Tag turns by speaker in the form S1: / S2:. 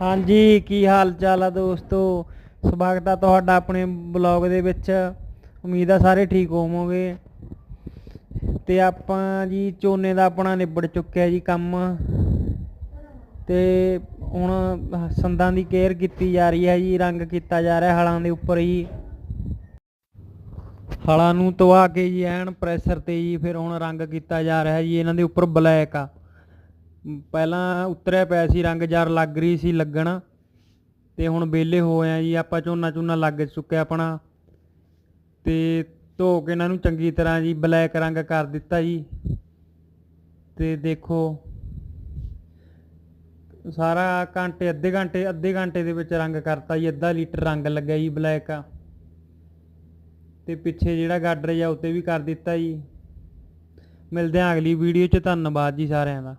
S1: ਹਾਂਜੀ, ਕੀ ਹਾਲ ਚਾਲ ਆ ਦੋਸਤੋ? ਸਵਾਗਤ ਆ ਤੁਹਾਡਾ ਆਪਣੇ ਬਲੌਗ ਦੇ ਵਿੱਚ। ਉਮੀਦ ਆ ਸਾਰੇ ਠੀਕ ਹੋਵੋਗੇ। ਤੇ ਆਪਾਂ ਜੀ ਝੋਨੇ ਦਾ ਆਪਣਾ ਨਿਬੜ ਚੁੱਕਿਆ ਜੀ ਕੰਮ। ਤੇ ਹੁਣ ਸੰਦਾਂ ਦੀ ਕੇਅਰ ਕੀਤੀ ਜਾ ਰਹੀ ਹੈ ਜੀ, ਰੰਗ ਕੀਤਾ ਜਾ ਰਿਹਾ ਹਲਾਂ ਦੇ ਉੱਪਰ ਜੀ। ਹਲਾਂ ਨੂੰ ਤਵਾ ਕੇ ਜੀ, ਐਨ ਪ੍ਰੈਸ਼ਰ ਤੇ ਜੀ, ਫਿਰ ਹੁਣ ਰੰਗ ਕੀਤਾ ਜਾ ਰਿਹਾ ਜੀ, ਇਹਨਾਂ ਦੇ ਉੱਪਰ ਬਲੈਕ ਆ। ਪਹਿਲਾਂ ਉਤਰਿਆ ਪਿਆ ਸੀ, ਰੰਗ ਜਰ ਲੱਗ ਰਹੀ ਸੀ ਲੱਗਣ। ਤੇ ਹੁਣ ਵਿਹਲੇ ਹੋਏ ਆ ਜੀ, ਆਪਾਂ ਝੋਨਾ ਝੋਨਾ ਲੱਗ ਚੁੱਕਿਆ ਆਪਣਾ। ਤੇ ਧੋ ਕੇ ਇਹਨਾਂ ਨੂੰ ਚੰਗੀ ਤਰ੍ਹਾਂ ਜੀ, ਬਲੈਕ ਰੰਗ ਕਰ ਦਿੱਤਾ ਜੀ। ਤੇ ਦੇਖੋ, ਸਾਰਾ ਘੰਟੇ, ਅੱਧੇ ਘੰਟੇ ਅੱਧੇ ਘੰਟੇ ਦੇ ਵਿੱਚ ਰੰਗ ਕਰਤਾ ਜੀ, ਅੱਧਾ ਲੀਟਰ ਰੰਗ ਲੱਗਿਆ ਜੀ ਬਲੈਕ। ਆ ਤੇ ਪਿੱਛੇ ਜਿਹੜਾ ਗਾਡਰ ਜਾਂ ਉੱਤੇ ਵੀ ਕਰ ਦਿੱਤਾ ਜੀ। ਮਿਲਦੇ ਹਾਂ ਅਗਲੀ ਵੀਡੀਓ 'ਚ, ਧੰਨਵਾਦ ਜੀ ਸਾਰਿਆਂ ਦਾ।